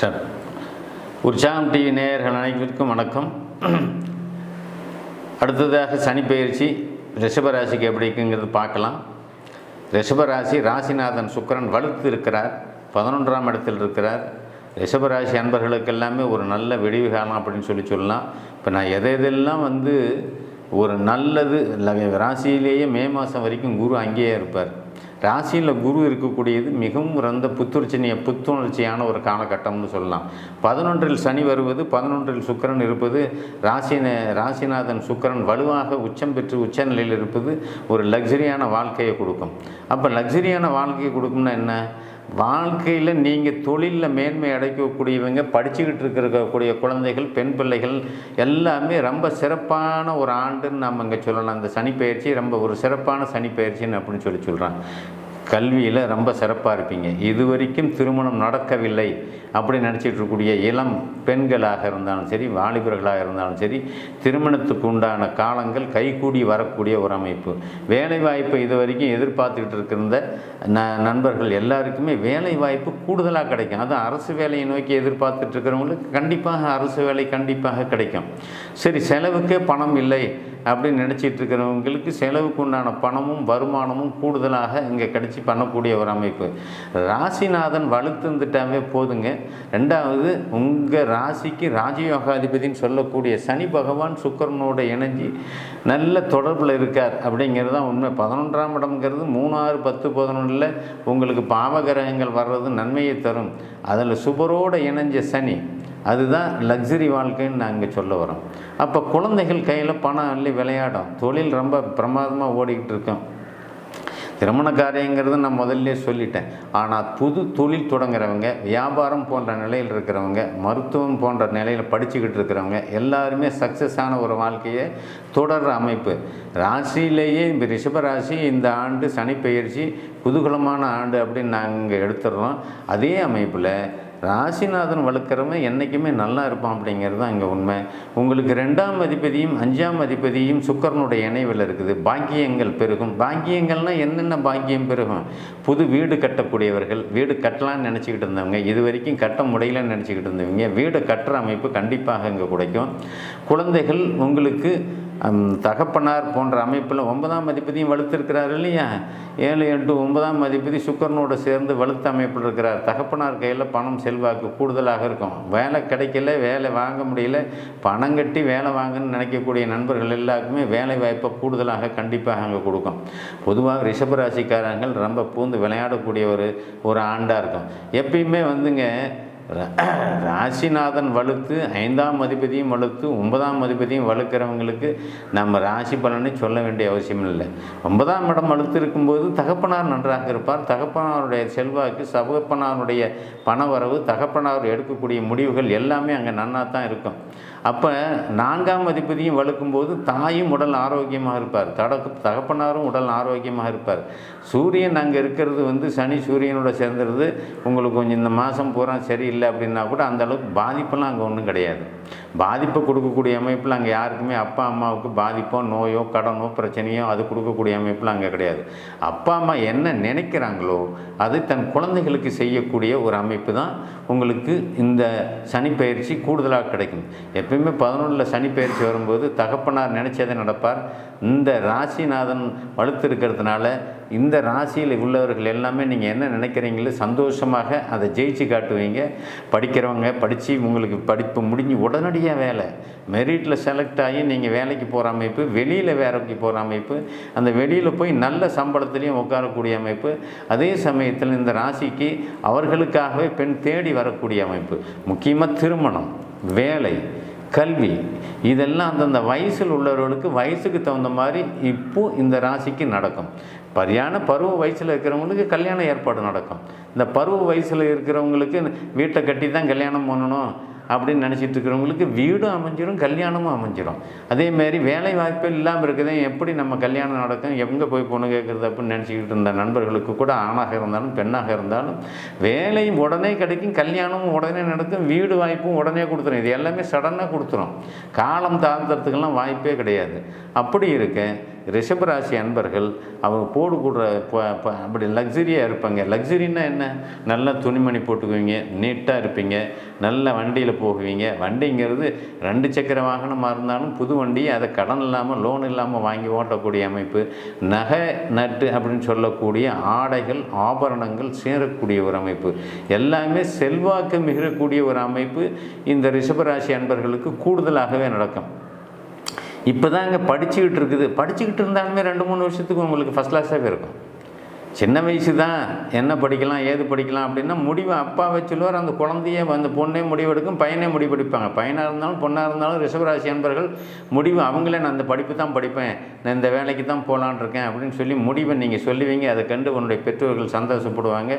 Sir. உற்சாகம் TV நேயர்கள் அனைவருக்கும் வணக்கம். அடுத்ததாக சனிப்பயிற்சி ரிஷபராசிக்கு எப்படி இருக்குங்கிறது பார்க்கலாம். ரிஷபராசி ராசிநாதன் சுக்கிரன் வலுத்து இருக்கிறார் பதினொன்றாம் இடத்தில் இருக்கிறார். ரிஷபராசி அன்பர்களுக்கு எல்லாமே ஒரு நல்ல விடிவு காலம் அப்படின்னு சொல்லி சொல்லலாம். இப்போ நான் எதை எதெல்லாம் வந்து ஒரு நல்லது ராசியிலேயே மே மாதம் வரைக்கும் குரு அங்கேயே இருப்பார். ராசியில் குரு இருக்கக்கூடியது மிகவும் ரந்த புத்துணர்ச்சினிய புத்துணர்ச்சியான ஒரு காலகட்டம்னு சொல்லலாம். பதினொன்றில் சனி வருவது பதினொன்றில் சுக்கிரன் இருப்பது ராசின ராசிநாதன் சுக்கிரன் வலுவாக உச்சம் பெற்று உச்ச நிலையில் இருப்பது ஒரு லக்ஸரியான வாழ்க்கையை கொடுக்கும். அப்போ லக்ஸரியான வாழ்க்கையை கொடுக்கும்னா என்ன? வாழ்க்கையில் நீங்கள் தொழிலில் மேன்மை அடைக்கக்கூடியவங்க படிச்சுக்கிட்டு இருக்கக்கூடிய குழந்தைகள் பெண் பிள்ளைகள் எல்லாமே ரொம்ப சிறப்பான ஒரு ஆண்டுன்னு நம்ம இங்கே சொல்லலாம். அந்த சனி பயிற்சி ரொம்ப ஒரு சிறப்பான சனி பயிற்சின்னு அப்படின்னு சொல்லி சொல்கிறான் கல்வியில் ரொம்ப சிறப்பாக இருப்பீங்க. இது வரைக்கும் திருமணம் நடக்கவில்லை அப்படி நினச்சிட்டு இருக்கக்கூடிய இளம் பெண்களாக இருந்தாலும் சரி வாலிபர்களாக இருந்தாலும் சரி திருமணத்துக்கு உண்டான காலங்கள் கைகூடி வரக்கூடிய ஒரு அமைப்பு. வேலை வாய்ப்பை இது வரைக்கும் எதிர்பார்த்துக்கிட்டு இருக்கிற ந நண்பர்கள் எல்லாருக்குமே வேலை வாய்ப்பு கூடுதலாக கிடைக்கும். அது அரசு வேலையை நோக்கி எதிர்பார்த்துட்டு இருக்கிறவங்களுக்கு கண்டிப்பாக அரசு வேலை கண்டிப்பாக கிடைக்கும். சரி செலவுக்கே பணம் இல்லை. அப்படின்னு நினச்சிட்டு இருக்கிறவங்களுக்கு செலவுக்கு உண்டான பணமும் வருமானமும் கூடுதலாக இங்கே கிடச்சி பண்ணக்கூடிய ஒரு அமைப்பு. ராசிநாதன் வலுத்திருந்துட்டாவே போதுங்க. ரெண்டாவது உங்கள் ராசிக்கு ராஜயோகாதிபதினு சொல்லக்கூடிய சனி பகவான் சுக்கரனோட இணைஞ்சி நல்ல தொடர்பில் இருக்கார் அப்படிங்கிறது தான் உண்மை. பதினொன்றாம் இடம்ங்கிறது மூணு ஆறு பத்து பதினொன்றில் உங்களுக்கு பாவகிரகங்கள் வர்றது நன்மையை தரும். அதில் சுபரோடு இணைஞ்ச சனி அதுதான் லக்ஸரி வாழ்க்கைன்னு நாங்கள் சொல்ல வரோம் அப்போ குழந்தைகள் கையில் பணம் அள்ளி விளையாடும். தொழில் ரொம்ப பிரமாதமாக ஓடிக்கிட்டு இருக்கோம் திருமண காரியங்கிறது நான் முதல்ல சொல்லிட்டேன். ஆனால் புது தொழில் தொடங்குறவங்க வியாபாரம் போன்ற நிலையில் இருக்கிறவங்க மருத்துவம் போன்ற நிலையில் படிச்சுக்கிட்டு இருக்கிறவங்க எல்லாருமே சக்ஸஸ் ஆன ஒரு வாழ்க்கையை தொடர்ற அமைப்பு. ராசியிலேயே இந்த ரிஷபராசி இந்த ஆண்டு சனி பெயர்ச்சி குதூகலமான ஆண்டு அப்படின்னு நாங்கள் எடுத்துடுறோம். அதே அமைப்பில் ராசிநாதன் வளர்க்குறவன் என்றைக்குமே நல்லா இருப்பான் அப்படிங்கிறது தான் இங்கே உண்மை. உங்களுக்கு ரெண்டாம் அதிபதியும் அஞ்சாம் அதிபதியும் சுக்கரனுடைய இணைவில் இருக்குது. பாக்கியங்கள் பெருகும். பாக்கியங்கள்னால் என்னென்ன பாக்கியம் பெருகும்? புது வீடு கட்டக்கூடியவர்கள் வீடு கட்டலாம்னு நினச்சிக்கிட்டு இருந்தவங்க இது வரைக்கும் கட்ட முடியலன்னு நினச்சிக்கிட்டு இருந்தவங்க வீடு கட்டுற அமைப்பு கண்டிப்பாக இங்கே கிடைக்கும். குழந்தைகள் உங்களுக்கு தகப்பனார் போன்ற அமைப்பில் ஒன்பதாம் அதிபதியும் வலுத்திருக்கிறார் இல்லையா? ஏழு எட்டு ஒன்பதாம் அதிபதி சுக்கரனோடு சேர்ந்து வலுத்த அமைப்பில் இருக்கிறார். தகப்பனார் கையில் பணம் செல்வாக்கு கூடுதலாக இருக்கும். வேலை கிடைக்கல வேலை வாங்க முடியல. பணம் கட்டி வேலை வாங்கன்னு நினைக்கக்கூடிய நண்பர்கள் எல்லாருக்குமே வேலை வாய்ப்பை கூடுதலாக கண்டிப்பாக அங்கே கொடுக்கும். பொதுவாக ரிஷபராசிக்காரங்கள் ரொம்ப பூந்து விளையாடக்கூடிய ஒரு ஒரு ஆண்டாக இருக்கும். எப்பயுமே வந்துங்க ராசிநாதன் வலுத்து ஐந்தாம் அதிபதியும் வலுத்து ஒன்பதாம் அதிபதியும் வலுக்கிறவங்களுக்கு நம்ம ராசி பலனை சொல்ல வேண்டிய அவசியம் இல்லை. ஒன்பதாம் இடம் வலுத்து இருக்கும்போது தகப்பனார் நன்றாக இருப்பார். தகப்பனாருடைய செல்வாக்கு தகப்பனாருடைய பணவரவு தகப்பனார் எடுக்கக்கூடிய முடிவுகள் எல்லாமே அங்கே நன்னாக தான் இருக்கும். அப்போ நான்காம் அதிபதியும் வலுக்கும்போது தாயும் உடல் ஆரோக்கியமாக இருப்பார். தடக்கு தகப்பனாரும் உடல் ஆரோக்கியமாக இருப்பார். சூரியன் அங்கே இருக்கிறது வந்து சனி சூரியனோட சேர்ந்துருது. உங்களுக்கு கொஞ்சம் இந்த மாதம் பூரா சரியில்லை அப்படின்னா கூட அந்தளவுக்கு பாதிப்பெல்லாம் அங்கே ஒன்றும் கிடையாது. பாதிப்பை கொடுக்கக்கூடிய அமைப்பில் அங்கே யாருக்குமே அப்பா அம்மாவுக்கு பாதிப்போ நோயோ கடனோ பிரச்சனையோ அது கொடுக்கக்கூடிய அமைப்பில் அங்கே கிடையாது. அப்பா அம்மா என்ன நினைக்கிறாங்களோ அது தன் குழந்தைகளுக்கு செய்யக்கூடிய ஒரு அமைப்பு தான். உங்களுக்கு இந்த சனி பயிற்சி கூடுதலாக கிடைக்கும். எப்பயுமே பதினொன்றில் சனி பயிற்சி வரும்போது தகப்பனார் நினைச்சதை நடப்பார். இந்த ராசிநாதன் வலுத்து இருக்கிறதுனால இந்த ராசியில் உள்ளவர்கள் எல்லாமே நீங்கள் என்ன நினைக்கிறீங்களோ சந்தோஷமாக அதை ஜெயிச்சு காட்டுவீங்க. படிக்கிறவங்க படித்து உங்களுக்கு படிப்பு முடிஞ்சு உடனடியாக வேலை. மெரிட்டில் செலக்ட் ஆகி நீங்கள் வேலைக்கு போகிற அமைப்பு வெளியில் வேலைக்கு போகிற அமைப்பு அந்த வெளியில் போய் நல்ல சம்பளத்துலேயும் உட்காரக்கூடிய அமைப்பு. அதே சமயத்தில் இந்த ராசிக்கு அவர்களுக்காகவே பெண் தேடி வரக்கூடிய அமைப்பு. முக்கியமாக திருமணம் வேலை கல்வி. இதெல்லாம் அந்தந்த வயசில் உள்ளவர்களுக்கு வயசுக்கு தகுந்த மாதிரி இப்போ இந்த ராசிக்கு நடக்கும். சரியான பருவ வயசில் இருக்கிறவங்களுக்கு கல்யாண ஏற்பாடு நடக்கும். இந்த பருவ வயசில் இருக்கிறவங்களுக்கு வீட்டை கட்டி தான் கல்யாணம் பண்ணணும். அப்படின்னு நினச்சிட்டு இருக்கிறவங்களுக்கு வீடும் அமைஞ்சிடும் கல்யாணமும் அமைஞ்சிடும் அதேமாரி வேலை வாய்ப்பு இல்லாமல் இருக்குதே எப்படி நம்ம கல்யாணம் நடக்கும் எங்கே போய் பொண்ணு கேட்குறது அப்படின்னு நினச்சிக்கிட்டு இருந்த நண்பர்களுக்கு கூட ஆணாக இருந்தாலும் பெண்ணாக இருந்தாலும் வேலை உடனே கிடைக்கும் கல்யாணமும் உடனே நடக்கும் வீடு வாய்ப்பும் உடனே கொடுத்துரும். இது எல்லாமே சடனாக கொடுத்துரும். காலம் தாழ்ந்ததுக்கெல்லாம் வாய்ப்பே கிடையாது. அப்படி இருக்கேன் ரிஷபராசி அன்பர்கள் அவங்க போடுக்கூட ப- அப்படி லக்ஸரியாக இருப்பாங்க. லக்ஸரின்னா என்ன? நல்லா துணிமணி போட்டுக்குவீங்க நீட்டாக இருப்பீங்க நல்ல வண்டியில் போகுவீங்க. வண்டிங்கிறது ரெண்டு சக்கர வாகனமாக இருந்தாலும் புது வண்டி அதை கடன் இல்லாமல் லோன் இல்லாமல் வாங்கி ஓட்டக்கூடிய அமைப்பு. நகை நட்டு அப்படின்னு சொல்லக்கூடிய ஆடைகள் ஆபரணங்கள் சேரக்கூடிய ஒரு அமைப்பு. எல்லாமே செல்வாக்கு மிகக்கூடிய ஒரு அமைப்பு. இந்த ரிஷபராசி அன்பர்களுக்கு கூடுதலாகவே நடக்கும். இப்போ தான் இங்கே படிச்சுக்கிட்டு இருக்குது. படிச்சுக்கிட்டு இருந்தாலுமே ரெண்டு மூணு வருஷத்துக்கு உங்களுக்கு ஃபஸ்ட் கிளாஸாகவே இருக்கும். சின்ன வயசு தான் என்ன படிக்கலாம் ஏது படிக்கலாம் அப்படின்னா முடிவு அப்பாவை சொல்லுவார். அந்த குழந்தைய அந்த பொண்ணே முடிவெடுக்கும் பையனே முடிவெடுப்பாங்க பையனாக இருந்தாலும் பொண்ணாக இருந்தாலும் ரிஷபராசி அன்பர்கள் முடிவு அவங்களே நான் அந்த படிப்பு தான் படிப்பேன். நான் இந்த வேலைக்கு தான் போகலான் இருக்கேன். அப்படின்னு சொல்லி முடிவை நீங்கள் சொல்லுவீங்க. அதை கண்டு உன்னுடைய பெற்றோர்கள் சந்தோஷப்படுவாங்க.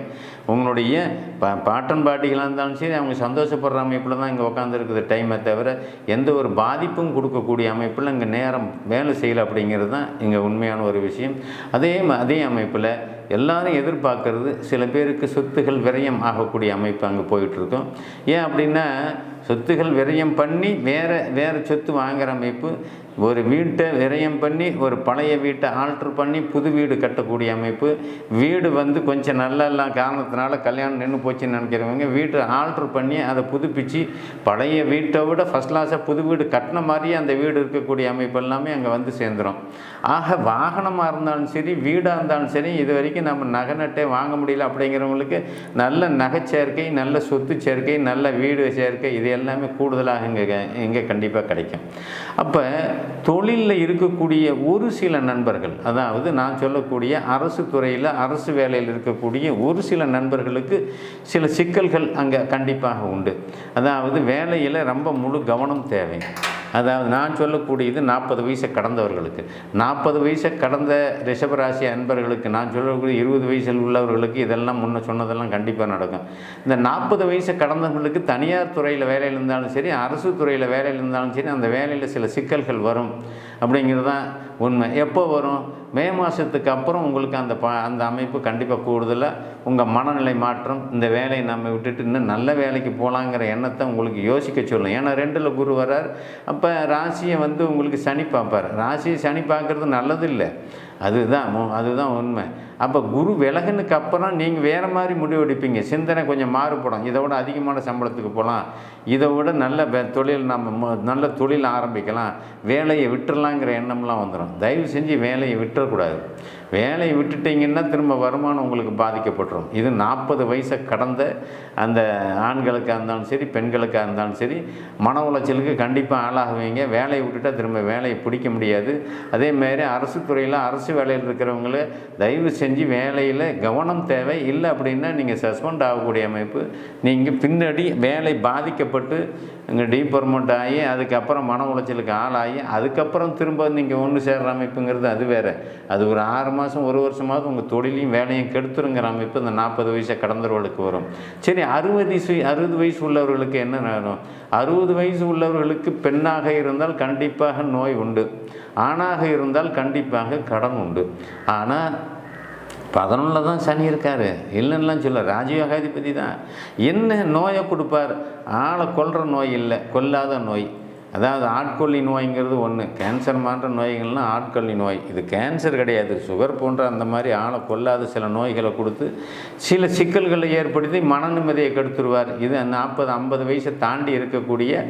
உங்களுடைய பா பாட்டன் பாட்டிகளாக இருந்தாலும் சரி அவங்க சந்தோஷப்படுற அமைப்பில் தான் இங்கே உட்காந்துருக்குது டைமை தவிர எந்த ஒரு பாதிப்பும் கொடுக்கக்கூடிய அமைப்பில் இங்கே நேரம் வேலை செய்யலை அப்படிங்கிறது தான் இங்கே உண்மையான ஒரு விஷயம். அதே அதே அமைப்பில் எல்லாரும் எதிர்பார்க்கறது சில பேருக்கு சொத்துகள் விரயம் ஆகக்கூடிய அமைப்பு அங்கே போயிட்டுருக்கோம். ஏன் அப்படின்னா சொத்துகள் விரயம் பண்ணி வேறு வேறு சொத்து வாங்குகிற அமைப்பு ஒரு வீட்டை விரயம் பண்ணி ஒரு பழைய வீட்டை ஆல்ட்ரு பண்ணி புது வீடு கட்டக்கூடிய அமைப்பு. வீடு வந்து கொஞ்சம் நல்லா காரணத்தினால கல்யாணம் நின்று போச்சுன்னு நினைக்கிறவங்க வீட்டை ஆல்ட்ரு பண்ணி அதை புதுப்பிச்சு பழைய வீட்டை விட ஃபஸ்ட் கிளாஸாக புது வீடு கட்டின மாதிரியே அந்த வீடு இருக்கக்கூடிய அமைப்பு எல்லாமே அங்கே வந்து சேர்ந்துடும் ஆக வாகனமாக இருந்தாலும் சரி வீடாக இருந்தாலும் சரி இது வரைக்கும் நம்ம நகை நட்டே வாங்க முடியல அப்படிங்கிறவங்களுக்கு நல்ல நகை சேர்க்கை நல்ல சொத்து சேர்க்கை நல்ல வீடு சேர்க்கை இது எல்லாமே கூடுதலாக இங்கே இங்கே கண்டிப்பாக கிடைக்கும். அப்போ தொழிலில் இருக்கக்கூடிய ஒரு சில நண்பர்கள் அதாவது நான் சொல்லக்கூடிய அரசு துறையில் அரசு வேலையில் இருக்கக்கூடிய ஒரு சில நண்பர்களுக்கு சில சிக்கல்கள் அங்கே கண்டிப்பாக உண்டு. அதாவது வேலையில் ரொம்ப முழு கவனம் தேவை. அதாவது நான் சொல்லக்கூடியது நாற்பது வயசை கடந்தவர்களுக்கு. நாற்பது வயசை கடந்த ரிஷபராசி அன்பர்களுக்கு நான் சொல்லக்கூடிய இருபது வயசில் உள்ளவர்களுக்கு இதெல்லாம் முன்ன சொன்னதெல்லாம் கண்டிப்பாக நடக்கும். இந்த நாற்பது வயசை கடந்தவர்களுக்கு தனியார் துறையில் வேலையில் இருந்தாலும் சரி அரசு துறையில் வேலையில் இருந்தாலும் சரி அந்த வேலையில் சில சிக்கல்கள் வரும். அப்படிங்கிறது தான் உண்மை. எப்போ வரும்? மே மாதத்துக்கு அப்புறம் உங்களுக்கு அந்த ப அந்த அமைப்பு கண்டிப்பாக கூடுதலாக உங்கள் மனநிலை மாற்றம் இந்த வேலையை நம்ம விட்டுட்டு இன்னும் நல்ல வேலைக்கு போகலாங்கிற எண்ணத்தை உங்களுக்கு யோசிக்க சொல்லும். ஏன்னா ரெண்டில் குரு வரார் அப்போ அப்போ ராசியை வந்து உங்களுக்கு சனி பார்ப்பார். ராசியை சனி பார்க்குறது நல்லது இல்லை. அதுதான் மு- அதுதான் உண்மை. அப்போ குரு விலகுனுக்கு அப்புறம் நீங்கள் வேறு மாதிரி முடிவெடுப்பீங்க சிந்தனை கொஞ்சம் மாறுபடும். இதை விட அதிகமான சம்பளத்துக்கு போகலாம். இதை விட நல்ல தொழில் நம்ம நல்ல தொழில் ஆரம்பிக்கலாம். வேலையை விட்டுடலாங்கிற எண்ணம்லாம் வந்துடும் தயவு செஞ்சு வேலையை விட்டுறக்கூடாது. வேலையை விட்டுட்டிங்கன்னா திரும்ப வருமானம் உங்களுக்கு பாதிக்கப்பட்டுரும். இது நாற்பது வயசை கடந்த அந்த ஆண்களுக்காக இருந்தாலும் சரி பெண்களுக்காக இருந்தாலும் சரி மன உளைச்சலுக்கு கண்டிப்பாக ஆளாகுவீங்க. வேலையை விட்டுட்டா திரும்ப வேலையை பிடிக்க முடியாது. அதேமாரி அரசு துறையில் அரசு வேலையில் இருக்கிறவங்கள தயவு செஞ்சு செஞ்சு வேலையில் கவனம் தேவை. இல்லை அப்படின்னா நீங்கள் சஸ்பெண்ட் ஆகக்கூடிய அமைப்பு. நீங்கள் பின்னாடி வேலை பாதிக்கப்பட்டு இங்கே டீபர்மெண்ட் ஆகி அதுக்கப்புறம் மன உளைச்சலுக்கு ஆளாகி அதுக்கப்புறம் திரும்ப நீங்கள் ஒன்று சேர்கிற அமைப்புங்கிறது அது வேறு. அது ஒரு ஆறு மாதம் ஒரு வருஷமாவது உங்கள் தொழிலையும் வேலையும் கெடுத்துருங்கிற அமைப்பு இந்த நாற்பது வயசை கடந்தவர்களுக்கு வரும். சரி அறுபது அறுபது வயசு உள்ளவர்களுக்கு என்ன வேணும்? அறுபது வயசு உள்ளவர்களுக்கு பெண்ணாக இருந்தால் கண்டிப்பாக நோய் உண்டு. ஆணாக இருந்தால் கண்டிப்பாக கடன் உண்டு. ஆனால் பதினொன்றில் தான் சனி இருக்கார். இல்லைன்னுலாம் சொல்ல ராஜயோகாதிபதி தான். என்ன நோயை கொடுப்பார்? ஆளை கொல்கிற நோய் இல்லை கொல்லாத நோய். அதாவது ஆட்கொல்லி நோய்ங்கிறது ஒன்று கேன்சர் மாற்ற நோய்கள்னால் ஆட்கொல்லி நோய். இது கேன்சர் கிடையாது. சுகர் போன்ற அந்த மாதிரி ஆளை கொல்லாத சில நோய்களை கொடுத்து சில சிக்கல்களை ஏற்படுத்தி மன நிம்மதியை கெடுத்துருவார். இது நாற்பது ஐம்பது வயசை தாண்டி இருக்கக்கூடிய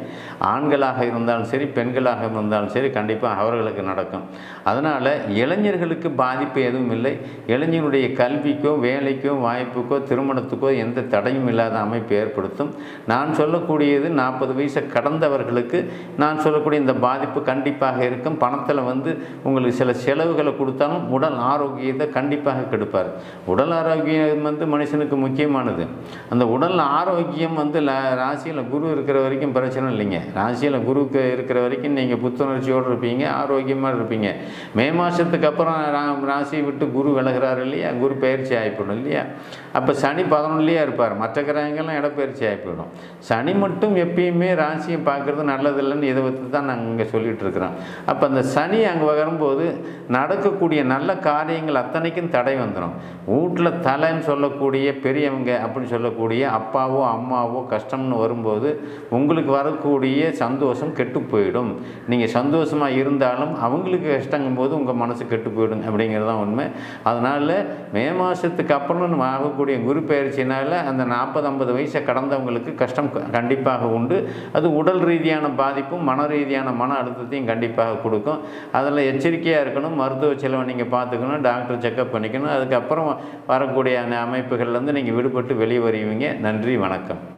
ஆண்களாக இருந்தாலும் சரி பெண்களாக இருந்தாலும் சரி கண்டிப்பாக அவர்களுக்கு நடக்கும். அதனால் இளைஞர்களுக்கு பாதிப்பு எதுவும் இல்லை. இளைஞனுடைய கல்விக்கோ வேலைக்கோ வாய்ப்புக்கோ திருமணத்துக்கோ எந்த தடையும் இல்லாத அமைப்பு ஏற்படுத்தும். நான் சொல்லக்கூடியது நாற்பது வயசை கடந்தவர்களுக்கு நான் சொல்லக்கூடிய இந்த பாதிப்பு கண்டிப்பாக இருக்கும். பணத்தில் வந்து உங்களுக்கு சில செலவுகளை கொடுத்தாலும் உடல் ஆரோக்கியத்தை கண்டிப்பாக கெடுப்பார். உடல் ஆரோக்கியம் வந்து மனுஷனுக்கு முக்கியமானது. அந்த உடல் ஆரோக்கியம் வந்து ராசியில் குரு இருக்கிற வரைக்கும் பிரச்சனை இல்லைங்க. ராசியில் குருக்கு இருக்கிற வரைக்கும் நீங்கள் புத்துணர்ச்சியோடு இருப்பீங்க ஆரோக்கியமாக இருப்பீங்க. மே மாதத்துக்கு அப்புறம் ரா- ராசியை விட்டு குரு விலகிறார் இல்லையா? குரு பயிற்சி ஆகிப்படும் இல்லையா? அப்போ சனி பதினொன்றுலேயே இருப்பார். மற்ற கிரகங்கள்லாம் இடப்பெயர்ச்சி ஆகிப்போயிடும் சனி மட்டும் எப்பயுமே ராசியை பார்க்குறது நல்லதில்லைன்னு புதன் இதை பற்றி தான் நாங்கள் இங்கே சொல்லிகிட்டு இருக்கிறோம். அப்போ அந்த சனி அங்கே வரும்போது நடக்கக்கூடிய நல்ல காரியங்கள் அத்தனைக்கும் தடை வந்துடும் வீட்டில் தலைன்னு சொல்லக்கூடிய பெரியவங்க அப்படின்னு சொல்லக்கூடிய அப்பாவோ அம்மாவோ கஷ்டம்னு வரும்போது உங்களுக்கு வரக்கூடிய சந்தோஷம் கெட்டு போயிடும். நீங்கள் சந்தோஷமாக இருந்தாலும் அவங்களுக்கு கஷ்டங்கும் போது உங்கள் மனசு கெட்டு போயிடும் அப்படிங்கிறது தான் உண்மை. அதனால் மே மாதத்துக்கு அப்புறம் ஆகக்கூடிய குரு பயிற்சினால் அந்த நாற்பது ஐம்பது வயசை கடந்தவங்களுக்கு கஷ்டம் கண்டிப்பாக உண்டு. அது உடல் ரீதியான பாதிப்பு பாதிப்பும் மன ரீதியான மன அழுத்தத்தையும் கண்டிப்பாக கொடுக்கும். அதில் எச்சரிக்கையாக இருக்கணும் மருத்துவ செலவை நீங்கள் பார்த்துக்கணும் டாக்டர் செக்கப் பண்ணிக்கணும். அதுக்கப்புறம் வரக்கூடிய அந்த அமைப்புகள்லேருந்து நீங்கள் விடுபட்டு வெளியே வருவீங்க நன்றி வணக்கம்.